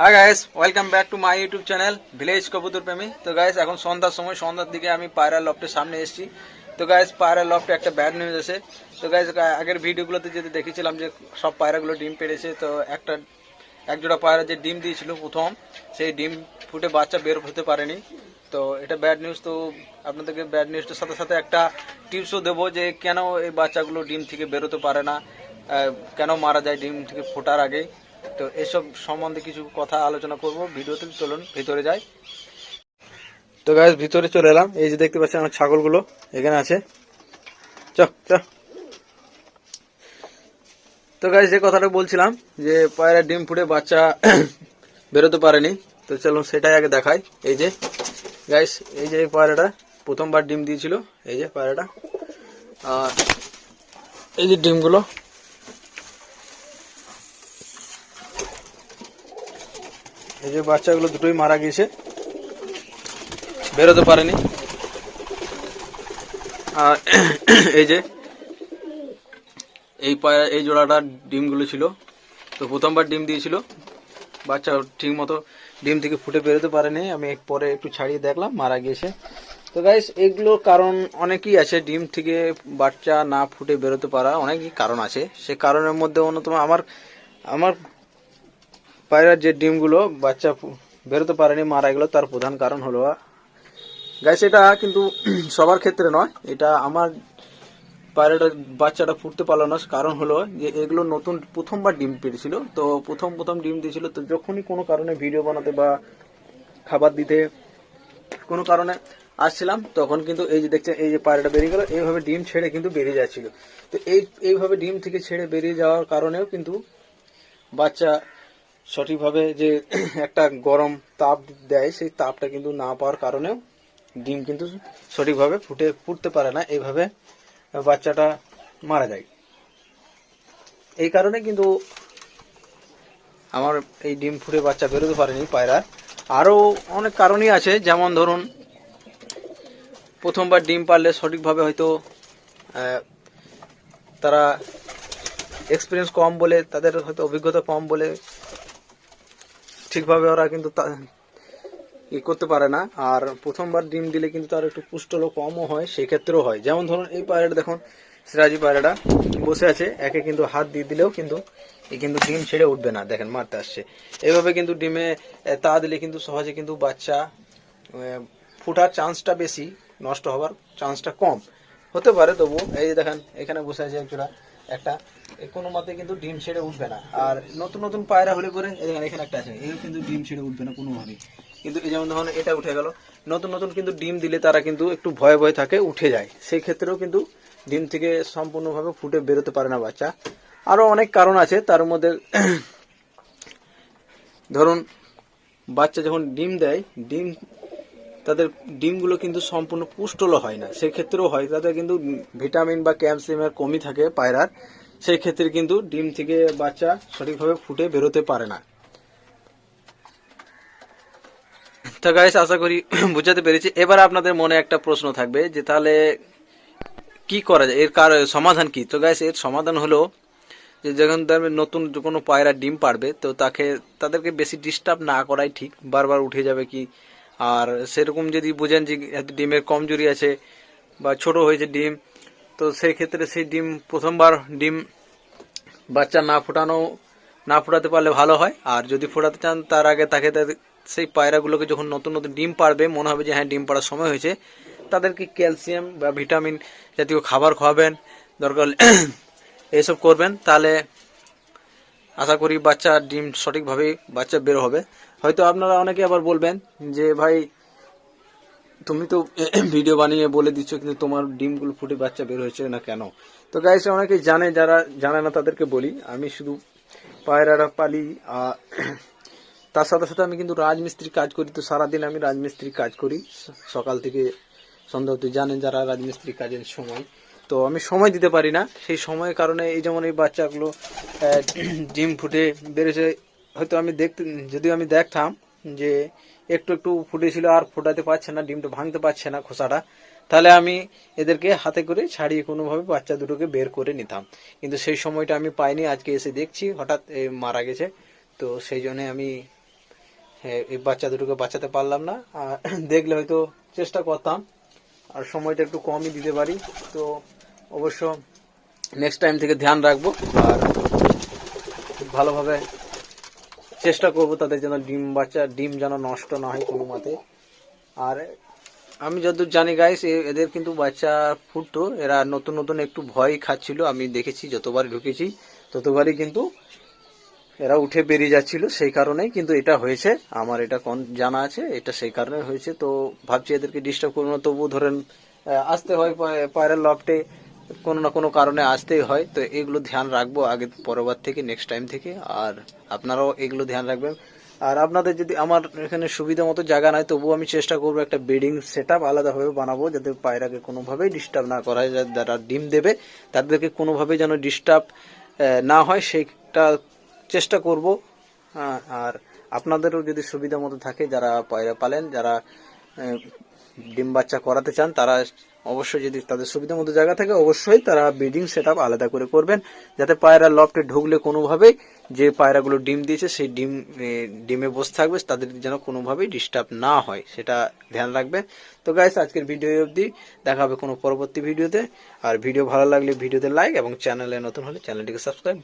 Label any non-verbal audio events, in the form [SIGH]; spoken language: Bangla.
Hi guys welcome back to my YouTube channel village কবুতর প্রেমী তো গাইস এখন সন্ধ্যার সময়, সন্ধ্যার দিকে আমি পায়রা লফটের সামনে এসেছি। তো গাইস পায়রা লফটে একটা ব্যাড নিউজ আছে। তো গাইস আগের ভিডিওগুলোতে যদি দেখেছিলাম যে সব পায়রাগুলো ডিম পেড়েছে তো একটা, এক জোড়া পায়রা যে ডিম দিয়েছিল প্রথম, সেই ডিম ফুটে বাচ্চা বের হতে পারেনি। তো এটা ব্যাড নিউজ তো আপনাদেরকে ব্যাড নিউজটার সাথে সাথে একটা টিপসও দেবো যে কেন এই বাচ্চাগুলো ডিম থেকে বেরোতে পারে না কেন মারা যায় ডিম থেকে ফোটার আগেই তো এসব সম্বন্ধে কিছু কথা আলোচনা করব। ভিডিওতে চলুন, ভিতরে যাই। তো গাইজ ভিতরে চলে এলাম। এই যে দেখতে পাচ্ছেন আমার ছাগলগুলো এখানে আছে। চ চ তো গাইজ যে কথাটা বলছিলাম যে পায়রা ডিম ফুটে বাচ্চা [COUGHS] বেরোতে পারেনি, তো চলুন সেটাই আগে দেখাই। এই যে গাইস এই যে এই পায়রাটা প্রথমবার ডিম দিয়েছিল। এই যে পায়রাটা। আর এই যে ডিমগুলো এই যে বাচ্চাগুলো দুটোই মারা গিয়েছে। বেরোতে পারেনি। আর এই যে, এই পায়রা এই জোড়াটার ডিমগুলো ছিল। তো প্রথমবার ডিম দিয়েছিল। বাচ্চা ঠিক মতো ডিম থেকে ফুটে বেরোতে পারেনি। আমি এক পরে একটু ছাড়িয়ে দেখলাম, মারা গিয়েছে। তো গাইস এগুলো কারণ অনেকই আছে। ডিম থেকে বাচ্চা না ফুটে বেরোতে পারা অনেকই কারণ আছে। সে কারণের মধ্যে অন্যতম আমার আমার পায়রার যে ডিমগুলো বাচ্চা বেরোতে পারেনি, মারা গেল, তার প্রধান কারণ হলো গাইস এটা কিন্তু [CLEARS THROAT] সবার ক্ষেত্রে নয়। এটা আমার পায়রাটা, বাচ্চাটা ফুটতে পারল না। কারণ হলো যে, এগুলো নতুন, প্রথমবার ডিম পেড়েছিল। তো প্রথম প্রথম ডিম দিয়েছিল, তো যখনই কোনো কারণে ভিডিও বানাতে বা খাবার দিতে কোনো কারণে আসছিলাম, তখন কিন্তু এই যে দেখছেন, এই যে পায়রাটা বেরিয়ে গেল, এইভাবে ডিম ছেড়ে কিন্তু বেরিয়ে যাচ্ছিল। তো এই, এইভাবে ডিম থেকে ছেড়ে বেরিয়ে যাওয়ার কারণেও কিন্তু বাচ্চা সঠিকভাবে যে একটা গরম তাপ দেয়, সেই তাপটা কিন্তু না পাওয়ার কারণেও ডিম কিন্তু সঠিকভাবে ফুটে, ফুটতে পারে না। এইভাবে বাচ্চাটা মারা যায়। এই কারণে কিন্তু আমার এই ডিম ফুটে বাচ্চা বেরোতে পারেনি পায়রার আরও অনেক কারণই আছে, যেমন ধরুন, প্রথমবার ডিম পারলে সঠিকভাবে হয়তো তারা এক্সপিরিয়েন্স কম বলে, তাদের হয়তো অভিজ্ঞতা কম বলে ঠিকভাবে ওরা কিন্তু ই করতে পারে না। আর প্রথমবার ডিম দিলে কিন্তু তার একটু পুষ্টলো কমও হয়, সেক্ষেত্রেও হয়। যেমন ধরুন এই পায়রাটা দেখুন, সিরাজি পায়রাটা বসে আছে, একে কিন্তু হাত দিয়ে দিলেও কিন্তু এ কিন্তু ডিম ছেড়ে উঠবে না। দেখেন, মারতে আসছে। এভাবে কিন্তু ডিমে তা দিলে কিন্তু সহজে কিন্তু বাচ্চা ফুটার চান্সটা বেশি, নষ্ট হওয়ার চান্সটা কম। হতে পারে তবু এই দেখেন, এখানে বসে আছে একজোড়া একটা কোনো মতে কিন্তু ডিম ছেড়ে উঠবে না। আর নতুন নতুন পায়রা হলে পরে এখানে একটা আছে, এই কিন্তু ডিম ছেড়ে উঠবে না কোনোভাবেই। কিন্তু যেমন ধরুন এটা উঠে গেল, নতুন নতুন কিন্তু ডিম দিলে তারা কিন্তু একটু ভয়ে ভয়ে থাকে, উঠে যায়। সেই ক্ষেত্রেও কিন্তু ডিম থেকে সম্পূর্ণভাবে ফুটে বেরোতে পারে না বাচ্চা। আরও অনেক কারণ আছে, তার মধ্যে ধরুন বাচ্চা যখন ডিম দেয়, ডিম তাদের ডিমগুলো কিন্তু সম্পূর্ণ পুষ্টল হয় না। সেই ক্ষেত্রেও হয়, তাদের কিন্তু ভিটামিন বা ক্যালসিয়ামের কমই থাকে পায়রার। সেই ক্ষেত্রে কিন্তু ডিম থেকে বাচ্চা সঠিকভাবে ফুটে বেরোতে পারে না। তো গাইস আশা করি [CLEARS THROAT] বুঝাতে পেরেছি। এবার আপনাদের মনে একটা প্রশ্ন থাকবে যে তাহলে কি করা যায়? এর কার, সমাধান কি? তো গাইস এর সমাধান হলো যে যখন ধরবেন নতুন কোনো পায়রা ডিম পারবে, তো তাকে, তাদেরকে বেশি ডিস্টার্ব না করাই ঠিক। বারবার উঠে যাবে কি আর সেরকম যদি বুঝেন যে ডিমের কমজোরি আছে বা ছোট হয়েছে ডিম, তো সেই ক্ষেত্রে সেই ডিম প্রথমবার ডিম বাচ্চা না ফোটানো, না ফোটাতে পারলে ভালো হয়। আর যদি ফোটাতে চান, তার আগে তাকে সেই পায়রাগুলোকে যখন নতুন নতুন ডিম পারবে মনে হবে যে হ্যাঁ ডিম পাড়ার সময় হয়েছে, তাদেরকে ক্যালসিয়াম বা ভিটামিন জাতীয় খাবার খাওয়াবেন দরকার হলে [COUGHS] এইসব করবেন। তাহলে আশা করি বাচ্চা ডিম সঠিকভাবে বাচ্চা বের হবে। হয়তো আপনারা অনেকে আবার বলবেন যে, ভাই, তুমি তো [CLEARS THROAT] ভিডিও বানিয়ে বলে দিচ্ছ, কিন্তু তোমার ডিমগুলো ফুটে বাচ্চা বের হয়েছে না কেন? তো গাইস অনেকে জানে, যারা জানে না, তাদেরকে বলি, আমি শুধু পায়রারা পালি আর [CLEARS THROAT] তার সাথে সাথে আমি কিন্তু রাজমিস্ত্রি কাজ করি। তো সারাদিন আমি রাজমিস্ত্রি কাজ করি। সকাল থেকে সন্ধ্যা জানেন যারা রাজমিস্ত্রি কাজের সময়। তো আমি সময় দিতে পারি না। সেই সময়ের কারণে এই যেমন এই বাচ্চাগুলো ডিম ফুটে বেড়েছে, হয়তো আমি দেখতে, যদিও আমি দেখতাম যে একটু একটু ফুটেছিল আর ফোটাতে পারছে না, ডিমটা ভাঙতে পারছে না খোসাটা, তাহলে আমি এদেরকে হাতে করে ছাড়িয়ে কোনোভাবে বাচ্চা দুটোকে বের করে নিতাম। কিন্তু সেই সময়টা আমি পাইনি, আজকে এসে দেখছি, হঠাৎ মারা গেছে। তো সেই জন্যে আমি এই বাচ্চা দুটোকে বাঁচাতে পারলাম না। আর দেখলে হয়তো চেষ্টা করতাম, আর সময়টা একটু কমই দিতে পারি। তো অবশ্য নেক্সট টাইম থেকে ধ্যান রাখব আর খুব ভালোভাবে চেষ্টা করব তাদের যেন ডিম বাচ্চা, ডিম যেন নষ্ট না হয় কোনো মতে। আর আমি যতদূর জানি গাইস এদের কিন্তু বাচ্চা ফুটতো, এরা নতুন নতুন একটু ভয় খাচ্ছিল, আমি দেখেছি, যতবার ঢুকেছি, ততবারই কিন্তু এরা উঠে বেরিয়ে যাচ্ছিল, সেই কারণেই কিন্তু এটা হয়েছে, আমার এটা কোন জানা আছে, এটা সেই কারণে হয়েছে, তো ভাবছি এদেরকে ডিস্টার্ব করব না তবু ধরেন আসতে হয়, পা- পায়রার লফটে কোনো না কোনো কারণে আসতেই হয়। তো এগুলো ধ্যান রাখব আগে পরবার থেকে নেক্সট টাইম থেকে। আর আপনারাও এগুলো ধ্যান রাখবেন। আর আপনাদের যদি আমার এখানে সুবিধা মতো জায়গা নাই, তবুও আমি চেষ্টা করব একটা বেডিং সেট আপ আলাদাভাবে বানাবো, যাতে পায়রাকে কোনোভাবেই ডিস্টার্ব না করা হয় যারা ডিম দেবে, তাদেরকে কোনোভাবেই যেন ডিস্টার্ব না হয়, সেইটা চেষ্টা করব। আর আপনাদেরও যদি সুবিধা মতো থাকে, যারা পায়রা পালেন, যারা ডিম বাচ্চা করাতে চান, তারা অবশ্যই যদি তাদের সুবিধা মতো জায়গা থাকে, অবশ্যই তারা ব্রিডিং সেট আলাদা করে করবেন, যাতে পায়রা লফটে ঢুকলে কোনোভাবেই যে পায়রাগুলো ডিম দিয়েছে, সেই ডিম ডিমে বসে থাকবে, তাদের যেন কোনোভাবেই ডিস্টার্ব না হয়, সেটা ধ্যান রাখবেন। তো গাইস আজকের ভিডিও অবধি। দেখা হবে কোনো পরবর্তী ভিডিওতে। আর ভিডিও ভালো লাগলে ভিডিওতে লাইক এবং চ্যানেলে নতুন হলে চ্যানেলটিকে সাবস্ক্রাইব